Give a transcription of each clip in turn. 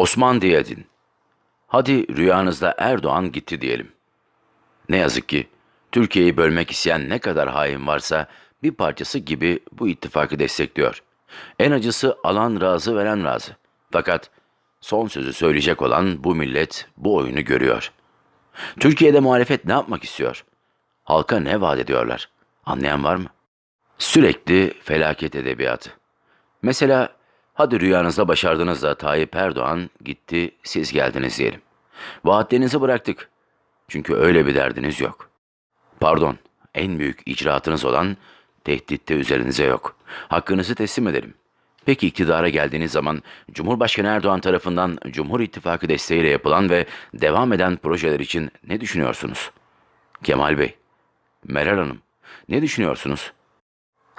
Osman Diyadin. Hadi rüyanızda Erdoğan gitti diyelim. Ne yazık ki Türkiye'yi bölmek isteyen ne kadar hain varsa bir parçası gibi bu ittifakı destekliyor. En acısı alan razı veren razı. Fakat son sözü söyleyecek olan bu millet bu oyunu görüyor. Türkiye'de muhalefet ne yapmak istiyor? Halka ne vaat ediyorlar? Anlayan var mı? Sürekli felaket edebiyatı. Mesela hadi rüyanızda başardınız da Tayyip Erdoğan gitti, siz geldiniz diyelim. Vaatlerinizi bıraktık. Çünkü öyle bir derdiniz yok. Pardon, en büyük icraatınız olan tehditte üzerinize yok. Hakkınızı teslim edelim. Peki iktidara geldiğiniz zaman Cumhurbaşkanı Erdoğan tarafından Cumhur İttifakı desteğiyle yapılan ve devam eden projeler için ne düşünüyorsunuz? Kemal Bey, Meral Hanım, ne düşünüyorsunuz?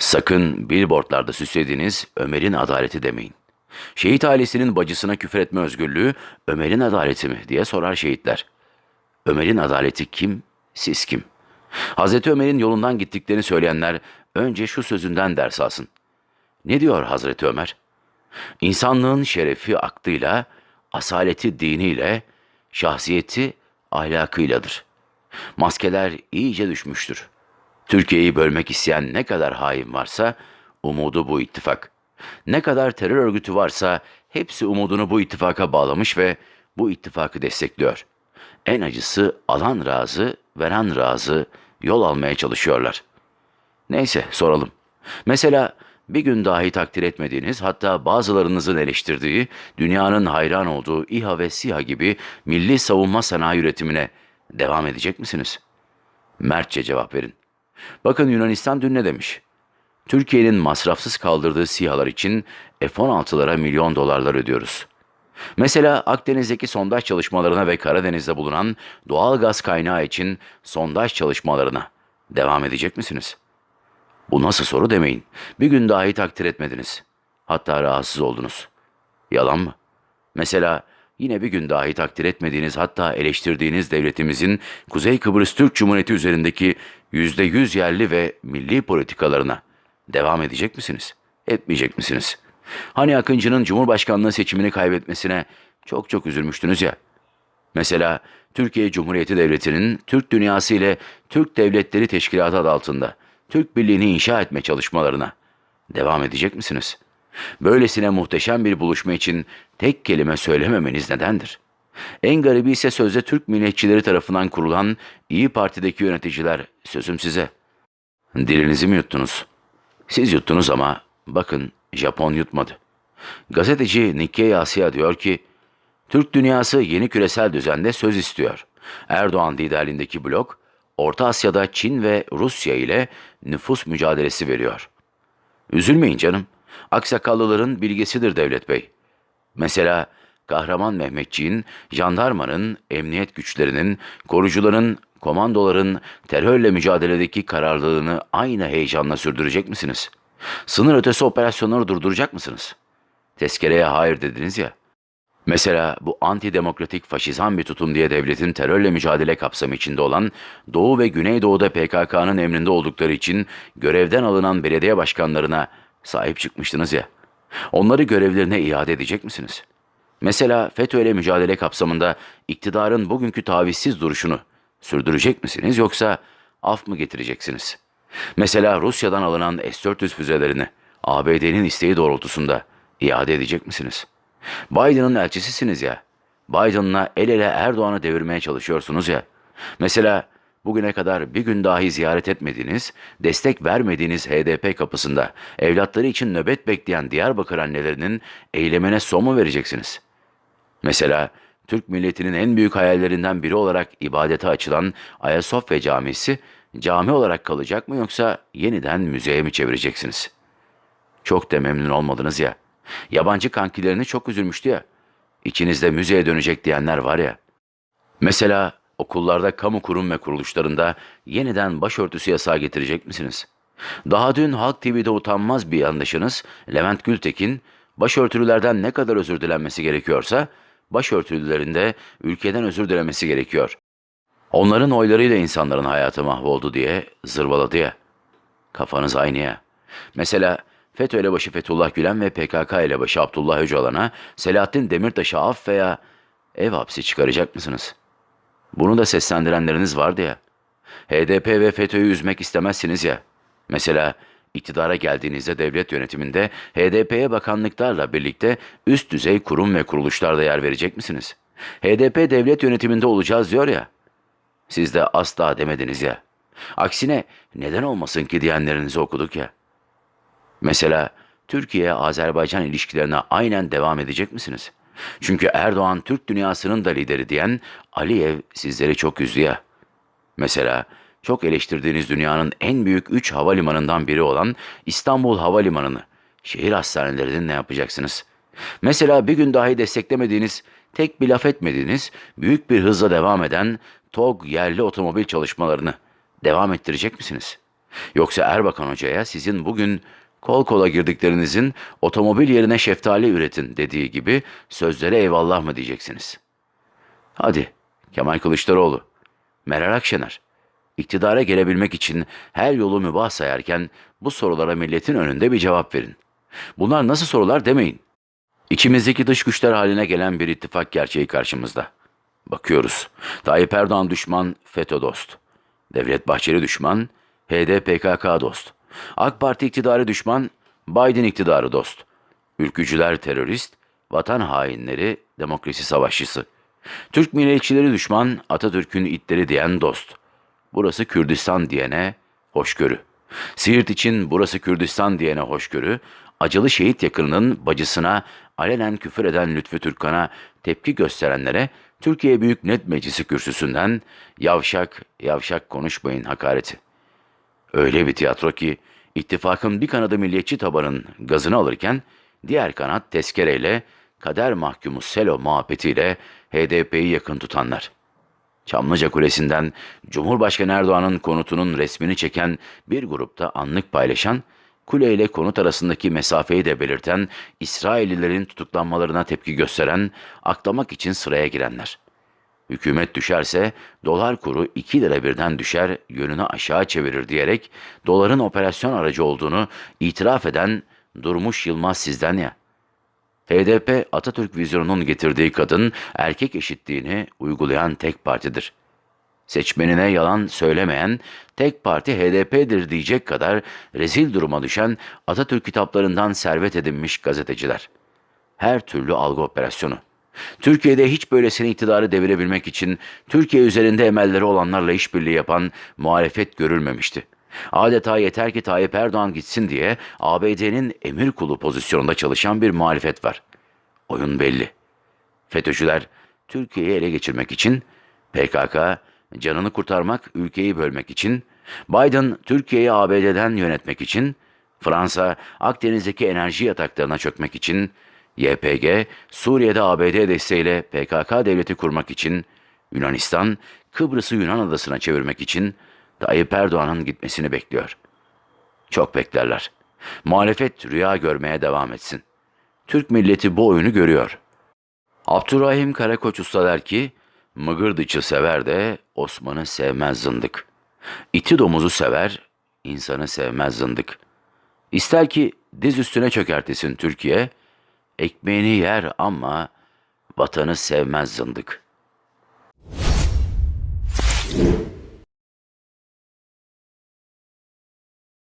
Sakın billboardlarda süslediğiniz Ömer'in adaleti demeyin. Şehit ailesinin bacısına küfür etme özgürlüğü Ömer'in adaleti mi diye sorar şehitler. Ömer'in adaleti kim, siz kim? Hazreti Ömer'in yolundan gittiklerini söyleyenler önce şu sözünden ders alsın. Ne diyor Hazreti Ömer? İnsanlığın şerefi aklıyla, asaleti diniyle, şahsiyeti ahlakıyladır. Maskeler iyice düşmüştür. Türkiye'yi bölmek isteyen ne kadar hain varsa umudu bu ittifak. Ne kadar terör örgütü varsa hepsi umudunu bu ittifaka bağlamış ve bu ittifakı destekliyor. En acısı alan razı, veren razı yol almaya çalışıyorlar. Neyse soralım. Mesela bir gün dahi takdir etmediğiniz hatta bazılarınızın eleştirdiği dünyanın hayran olduğu İHA ve SİHA gibi milli savunma sanayi üretimine devam edecek misiniz? Mertçe cevap verin. Bakın Yunanistan dün ne demiş? Türkiye'nin masrafsız kaldırdığı SİHA'lar için F-16'lara milyon dolarlar ödüyoruz. Mesela Akdeniz'deki sondaj çalışmalarına ve Karadeniz'de bulunan doğal gaz kaynağı için sondaj çalışmalarına devam edecek misiniz? Bu nasıl soru demeyin. Bir gün dahi takdir etmediniz. Hatta rahatsız oldunuz. Yalan mı? Mesela yine bir gün dahi takdir etmediğiniz hatta eleştirdiğiniz devletimizin Kuzey Kıbrıs Türk Cumhuriyeti üzerindeki yüzde yüz yerli ve milli politikalarına devam edecek misiniz? Etmeyecek misiniz? Hani Akıncı'nın Cumhurbaşkanlığı seçimini kaybetmesine çok çok üzülmüştünüz ya. Mesela Türkiye Cumhuriyeti Devleti'nin Türk dünyası ile Türk Devletleri Teşkilatı adı altında Türk Birliği'ni inşa etme çalışmalarına devam edecek misiniz? Böylesine muhteşem bir buluşma için tek kelime söylememeniz nedendir? En garibi ise sözde Türk milliyetçileri tarafından kurulan İyi Parti'deki yöneticiler sözüm size. Dilinizi mi yuttunuz? Siz yuttunuz ama bakın Japon yutmadı. Gazeteci Nikkei Asya diyor ki, Türk dünyası yeni küresel düzende söz istiyor. Erdoğan liderliğindeki blok, Orta Asya'da Çin ve Rusya ile nüfus mücadelesi veriyor. Üzülmeyin canım. Aksakallıların bilgesidir Devlet Bey. Mesela kahraman Mehmetçiğin, jandarmanın, emniyet güçlerinin, korucuların, komandoların terörle mücadeledeki kararlılığını aynı heyecanla sürdürecek misiniz? Sınır ötesi operasyonları durduracak mısınız? Tezkereye hayır dediniz ya. Mesela bu antidemokratik faşizan bir tutum diye devletin terörle mücadele kapsamı içinde olan Doğu ve Güneydoğu'da PKK'nın emrinde oldukları için görevden alınan belediye başkanlarına sahip çıkmıştınız ya. Onları görevlerine iade edecek misiniz? Mesela FETÖ'yle mücadele kapsamında iktidarın bugünkü tavizsiz duruşunu sürdürecek misiniz yoksa af mı getireceksiniz? Mesela Rusya'dan alınan S-400 füzelerini ABD'nin isteği doğrultusunda iade edecek misiniz? Biden'ın elçisisiniz ya. Biden'la el ele Erdoğan'ı devirmeye çalışıyorsunuz ya. Mesela bugüne kadar bir gün dahi ziyaret etmediğiniz, destek vermediğiniz HDP kapısında evlatları için nöbet bekleyen Diyarbakır annelerinin eylemine son mu vereceksiniz? Mesela Türk milletinin en büyük hayallerinden biri olarak ibadete açılan Ayasofya Camisi cami olarak kalacak mı yoksa yeniden müzeye mi çevireceksiniz? Çok da memnun olmadınız ya. Yabancı kankilerini çok üzülmüştü ya. İçinizde müzeye dönecek diyenler var ya. Mesela okullarda, kamu kurum ve kuruluşlarında yeniden başörtüsü yasağı getirecek misiniz? Daha dün Halk TV'de utanmaz bir yandaşınız Levent Gültekin, başörtülülerden ne kadar özür dilenmesi gerekiyorsa, başörtülülerin de ülkeden özür dilemesi gerekiyor. Onların oylarıyla insanların hayatı mahvoldu diye zırvaladı ya. Kafanız aynı ya. Mesela FETÖ elebaşı Fethullah Gülen ve PKK elebaşı Abdullah Öcalan'a Selahattin Demirtaş'a af veya ev hapsi çıkaracak mısınız? Bunu da seslendirenleriniz vardı ya. HDP ve FETÖ'yü üzmek istemezsiniz ya. Mesela iktidara geldiğinizde devlet yönetiminde HDP'ye bakanlıklarla birlikte üst düzey kurum ve kuruluşlarda yer verecek misiniz? HDP devlet yönetiminde olacağız diyor ya. Siz de asla demediniz ya. Aksine neden olmasın ki diyenlerinizi okuduk ya. Mesela Türkiye-Azerbaycan ilişkilerine aynen devam edecek misiniz? Çünkü Erdoğan Türk dünyasının da lideri diyen Aliyev sizleri çok üzdü ya. Mesela çok eleştirdiğiniz dünyanın en büyük 3 havalimanından biri olan İstanbul Havalimanı'nı, şehir hastanelerinin ne yapacaksınız? Mesela bir gün dahi desteklemediğiniz, tek bir laf etmediğiniz, büyük bir hızla devam eden TOG yerli otomobil çalışmalarını devam ettirecek misiniz? Yoksa Erbakan Hoca'ya sizin bugün kol kola girdiklerinizin otomobil yerine şeftali üretin dediği gibi sözlere eyvallah mı diyeceksiniz? Hadi Kemal Kılıçdaroğlu, Meral Akşener, iktidara gelebilmek için her yolu mübah sayarken bu sorulara milletin önünde bir cevap verin. Bunlar nasıl sorular demeyin. İçimizdeki dış güçler haline gelen bir ittifak gerçeği karşımızda. Bakıyoruz. Tayyip Erdoğan düşman, FETÖ dost. Devlet Bahçeli düşman, HDPKK dost. AK Parti iktidarı düşman, Biden iktidarı dost. Ülkücüler terörist, vatan hainleri, demokrasi savaşçısı. Türk milliyetçileri düşman, Atatürk'ün itleri diyen dost. Burası Kürdistan diyene hoşgörü. Siirt için burası Kürdistan diyene hoşgörü, acılı şehit yakınının bacısına alenen küfür eden Lütfü Türkkan'a tepki gösterenlere Türkiye Büyük Net Meclisi kürsüsünden yavşak yavşak konuşmayın hakareti. Öyle bir tiyatro ki ittifakın bir kanadı milliyetçi tabanın gazını alırken diğer kanat tezkereyle kader mahkumu Selo muhabbetiyle HDP'yi yakın tutanlar. Çamlıca Kulesi'nden Cumhurbaşkanı Erdoğan'ın konutunun resmini çeken bir grupta anlık paylaşan, kule ile konut arasındaki mesafeyi de belirten, İsraillilerin tutuklanmalarına tepki gösteren, aklamak için sıraya girenler. Hükümet düşerse dolar kuru 2 lira birden düşer, yönünü aşağı çevirir diyerek doların operasyon aracı olduğunu itiraf eden Durmuş Yılmaz sizden ya. HDP Atatürk vizyonunun getirdiği kadın erkek eşitliğini uygulayan tek partidir. Seçmenine yalan söylemeyen tek parti HDP'dir diyecek kadar rezil duruma düşen Atatürk kitaplarından servet edinmiş gazeteciler. Her türlü algı operasyonu. Türkiye'de hiç böylesine iktidarı devirebilmek için Türkiye üzerinde emelleri olanlarla işbirliği yapan muhalefet görülmemişti. Adeta yeter ki Tayyip Erdoğan gitsin diye ABD'nin emir kulu pozisyonunda çalışan bir muhalefet var. Oyun belli. FETÖ'cüler Türkiye'yi ele geçirmek için, PKK canını kurtarmak, ülkeyi bölmek için, Biden Türkiye'yi ABD'den yönetmek için, Fransa Akdeniz'deki enerji yataklarına çökmek için, YPG Suriye'de ABD desteğiyle PKK devleti kurmak için, Yunanistan Kıbrıs'ı Yunan adasına çevirmek için Tayyip Erdoğan'ın gitmesini bekliyor. Çok beklerler. Muhalefet rüya görmeye devam etsin. Türk milleti bu oyunu görüyor. Abdurrahim Karakoç Usta der ki, Mıgırdıçı sever de Osman'ı sevmez zındık. İti domuzu sever, insanı sevmez zındık. İster ki diz üstüne çökertesin Türkiye, ekmeğini yer ama vatanı sevmez zındık.